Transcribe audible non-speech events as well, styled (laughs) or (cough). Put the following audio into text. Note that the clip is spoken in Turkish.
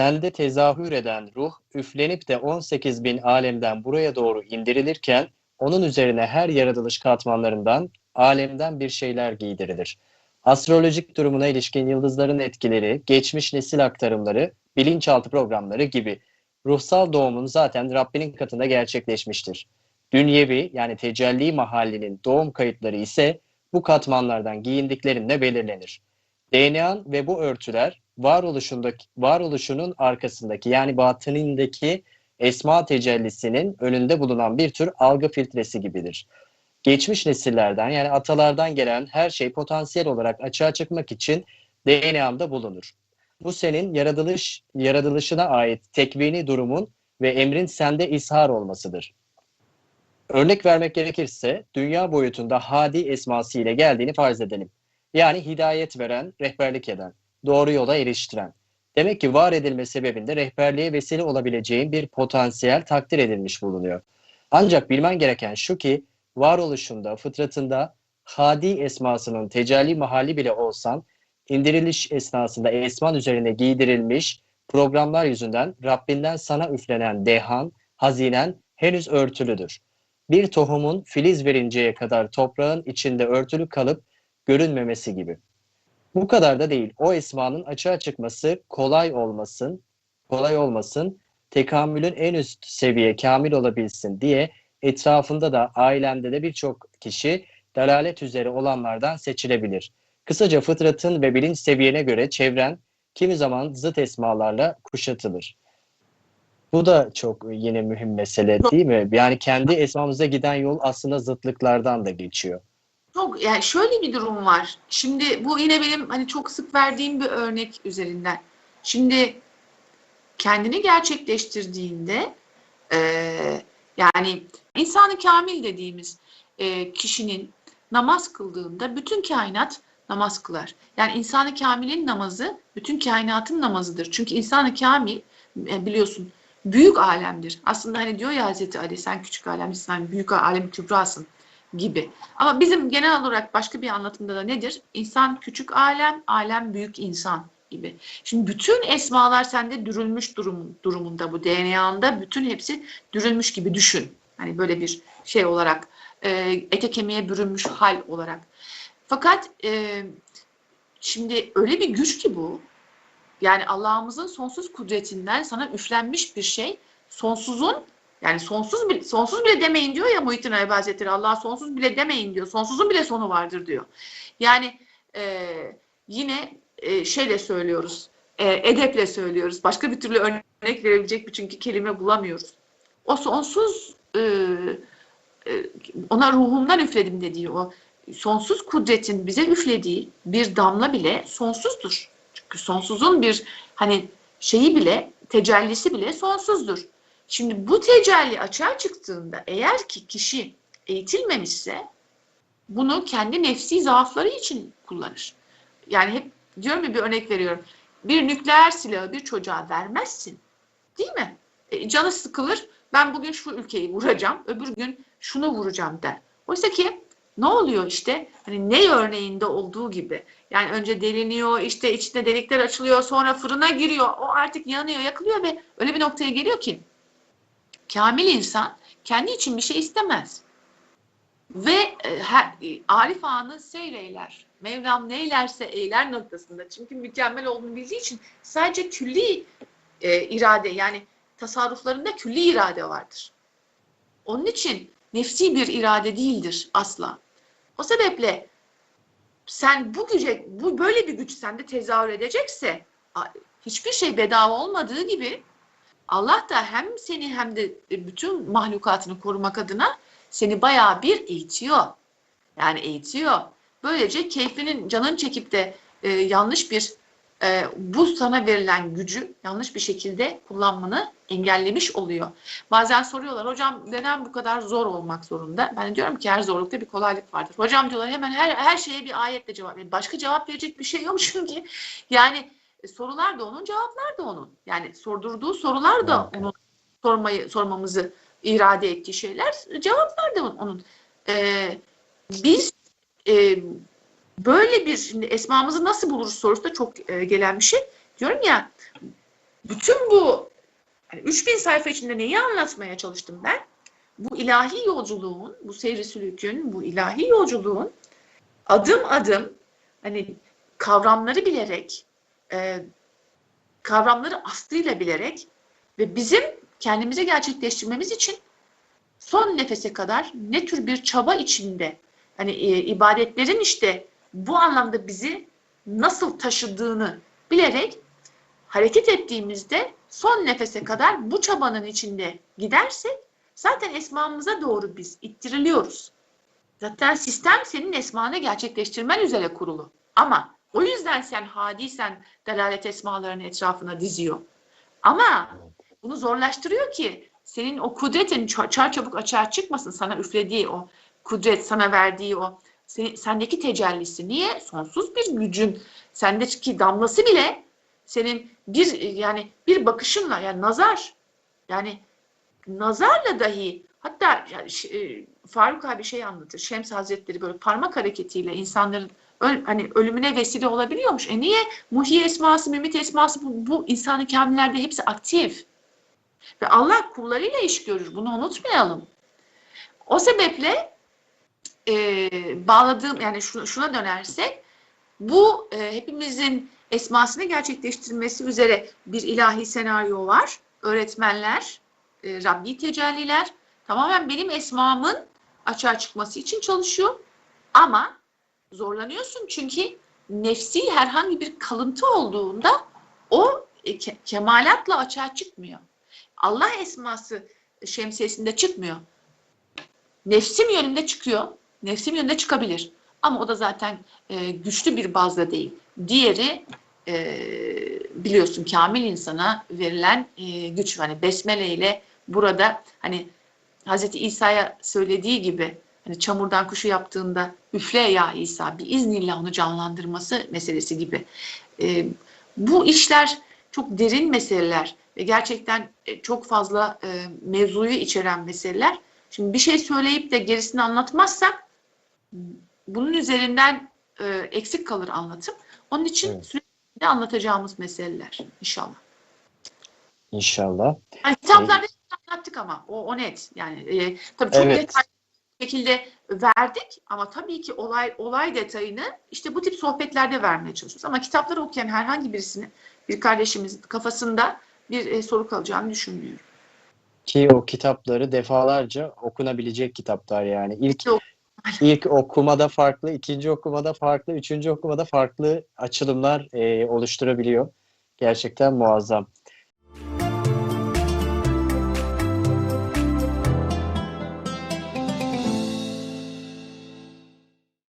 sende tezahür eden ruh üflenip de 18 bin alemden buraya doğru indirilirken onun üzerine her yaratılış katmanlarından alemden bir şeyler giydirilir. Astrolojik durumuna ilişkin yıldızların etkileri, geçmiş nesil aktarımları, bilinçaltı programları gibi ruhsal doğumun zaten Rabbinin katında gerçekleşmiştir. Dünyevi yani tecelli mahallinin doğum kayıtları ise bu katmanlardan giyindiklerinde belirlenir. DNA ve bu örtüler varoluşundaki, varoluşunun arkasındaki yani batınındaki esma tecellisinin önünde bulunan bir tür algı filtresi gibidir. Geçmiş nesillerden yani atalardan gelen her şey potansiyel olarak açığa çıkmak için DNA'mda bulunur. Bu senin yaratılış yaratılışına ait tekvini durumun ve emrin sende ishar olmasıdır. Örnek vermek gerekirse dünya boyutunda hadi esması ile geldiğini farz edelim. Yani hidayet veren, rehberlik eden, doğru yola eriştiren. Demek ki var edilme sebebinde rehberliğe vesile olabileceğin bir potansiyel takdir edilmiş bulunuyor. Ancak bilmen gereken şu ki varoluşunda, fıtratında hadi esmasının tecelli mahalli bile olsan indiriliş esnasında esman üzerine giydirilmiş programlar yüzünden Rabbinden sana üflenen dehan, hazinen henüz örtülüdür. Bir tohumun filiz verinceye kadar toprağın içinde örtülü kalıp görünmemesi gibi. Bu kadar da değil. O esmanın açığa çıkması kolay olmasın, kolay olmasın, tekamülün en üst seviye kamil olabilsin diye etrafında da ailemde de birçok kişi dalalet üzere olanlardan seçilebilir. Kısaca fıtratın ve bilinç seviyene göre çevren kimi zaman zıt esmalarla kuşatılır. Bu da çok yine mühim mesele değil mi? Yani kendi esmamıza giden yol aslında zıtlıklardan da geçiyor. Çok yani şöyle bir durum var. Şimdi bu yine benim hani çok sık verdiğim bir örnek üzerinden. Şimdi kendini gerçekleştirdiğinde e, yani insanı kamil dediğimiz e, kişinin namaz kıldığında bütün kainat namaz kılar. Yani insanı kamilin namazı bütün kainatın namazıdır. Çünkü insanı kamil e, biliyorsun büyük alemdir. Aslında hani diyor ya Hazreti Ali sen küçük alemsin, sen büyük alem kübrasın gibi. Ama bizim genel olarak başka bir anlatımda da nedir? İnsan küçük alem, alem büyük insan gibi. Şimdi bütün esmalar sende dürülmüş durum, durumunda bu DNA'nda bütün hepsi dürülmüş gibi düşün. Hani böyle bir şey olarak e, ete kemiğe bürünmüş hal olarak. Fakat e, şimdi öyle bir güç ki bu. Yani Allah'ımızın sonsuz kudretinden sana üflenmiş bir şey. Sonsuzun yani sonsuz bile, sonsuz bile demeyin diyor ya Muhittin Arabi Hazretleri. Allah sonsuz bile demeyin diyor. Sonsuzun bile sonu vardır diyor. Yani e, yine e, şeyle söylüyoruz. E, edeple söylüyoruz. Başka bir türlü örnek verebilecek bir çünkü kelime bulamıyoruz. O sonsuz e, e, ona ruhumdan üfledim dediği o sonsuz kudretin bize üflediği bir damla bile sonsuzdur. Çünkü sonsuzun bir hani şeyi bile tecellisi bile sonsuzdur. Şimdi bu tecelli açığa çıktığında eğer ki kişi eğitilmemişse bunu kendi nefsi zaafları için kullanır. Yani hep diyorum ya bir örnek veriyorum. Bir nükleer silahı bir çocuğa vermezsin. Değil mi? E, canı sıkılır. Ben bugün şu ülkeyi vuracağım, öbür gün şunu vuracağım der. Oysa ki ne oluyor işte? Hani ne örneğinde olduğu gibi. Yani önce deliniyor, işte içinde delikler açılıyor, sonra fırına giriyor. O artık yanıyor, yakılıyor ve öyle bir noktaya geliyor ki kamil insan kendi için bir şey istemez. Ve e, her, e, Arif anı seyreyler. Mevlam neylerse eyler noktasında. Çünkü mükemmel olduğunu bildiği için sadece külli e, irade yani tasarruflarında külli irade vardır. Onun için nefsi bir irade değildir asla. O sebeple sen bu güce, bu böyle bir güç sende tezahür edecekse hiçbir şey bedava olmadığı gibi Allah da hem seni hem de bütün mahlukatını korumak adına seni bayağı bir eğitiyor. Yani eğitiyor. Böylece keyfinin canın çekip de e, yanlış bir e, bu sana verilen gücü yanlış bir şekilde kullanmanı engellemiş oluyor. Bazen soruyorlar hocam neden bu kadar zor olmak zorunda? Ben diyorum ki her zorlukta bir kolaylık vardır. Hocam diyorlar hemen her, her şeye bir ayetle cevap verin. Başka cevap verecek bir şey yok (laughs) çünkü yani e, sorular da onun, cevaplar da onun. Yani sordurduğu sorular da onun sormayı sormamızı irade ettiği şeyler, cevaplar da onun. Ee, biz e, böyle bir şimdi esmamızı nasıl buluruz sorusu da çok e, gelen bir şey. Diyorum ya bütün bu yani 3000 sayfa içinde neyi anlatmaya çalıştım ben? Bu ilahi yolculuğun, bu seyri sülükün, bu ilahi yolculuğun adım adım hani kavramları bilerek, e, kavramları aslıyla bilerek ve bizim kendimize gerçekleştirmemiz için son nefese kadar ne tür bir çaba içinde hani e, ibadetlerin işte bu anlamda bizi nasıl taşıdığını bilerek hareket ettiğimizde son nefese kadar bu çabanın içinde gidersek zaten esmamıza doğru biz ittiriliyoruz. Zaten sistem senin esmanı gerçekleştirmen üzere kurulu. Ama o yüzden sen hadisen delalet esmalarının etrafına diziyor. Ama bunu zorlaştırıyor ki senin o kudretin çar çabuk açığa çıkmasın sana üflediği o kudret sana verdiği o senin, sendeki tecellisi. Niye? Sonsuz bir gücün sendeki damlası bile senin bir yani bir bakışınla yani nazar yani nazarla dahi hatta yani, e, Faruk abi şey anlatır. Şems Hazretleri böyle parmak hareketiyle insanların öl, hani ölümüne vesile olabiliyormuş. E niye? Muhyi esması, mümit esması bu, bu insanı kamillerde hepsi aktif. Ve Allah kullarıyla iş görür. Bunu unutmayalım. O sebeple e, bağladığım yani şuna, şuna dönersek bu e, hepimizin esmasını gerçekleştirmesi üzere bir ilahi senaryo var. Öğretmenler, e, Rabbi tecelliler tamamen benim esmamın açığa çıkması için çalışıyor. Ama zorlanıyorsun çünkü nefsi herhangi bir kalıntı olduğunda o e, ke- kemalatla açığa çıkmıyor. Allah esması şemsiyesinde çıkmıyor. Nefsim yönünde çıkıyor. Nefsim yönünde çıkabilir. Ama o da zaten e, güçlü bir bazda değil. Diğeri e, biliyorsun kamil insana verilen e, güç. Hani besmele ile burada hani Hazreti İsa'ya söylediği gibi çamurdan kuşu yaptığında üfle ya İsa bir iznillah onu canlandırması meselesi gibi. E, bu işler çok derin meseleler ve gerçekten e, çok fazla e, mevzuyu içeren meseleler. Şimdi bir şey söyleyip de gerisini anlatmazsak bunun üzerinden e, eksik kalır anlatım. Onun için Evet. sürekli anlatacağımız meseleler inşallah. İnşallah. Yani kitaplarda anlattık ama o, o net. Yani e, tabii çok Evet. detaylı şekilde verdik ama tabii ki olay olay detayını işte bu tip sohbetlerde vermeye çalışıyoruz. Ama kitapları okuyan herhangi birisinin bir kardeşimizin kafasında bir e, soru kalacağını düşünmüyorum. Ki o kitapları defalarca okunabilecek kitaplar yani. İlk Yok. ilk okumada farklı, ikinci okumada farklı, üçüncü okumada farklı açılımlar e, oluşturabiliyor. Gerçekten muazzam.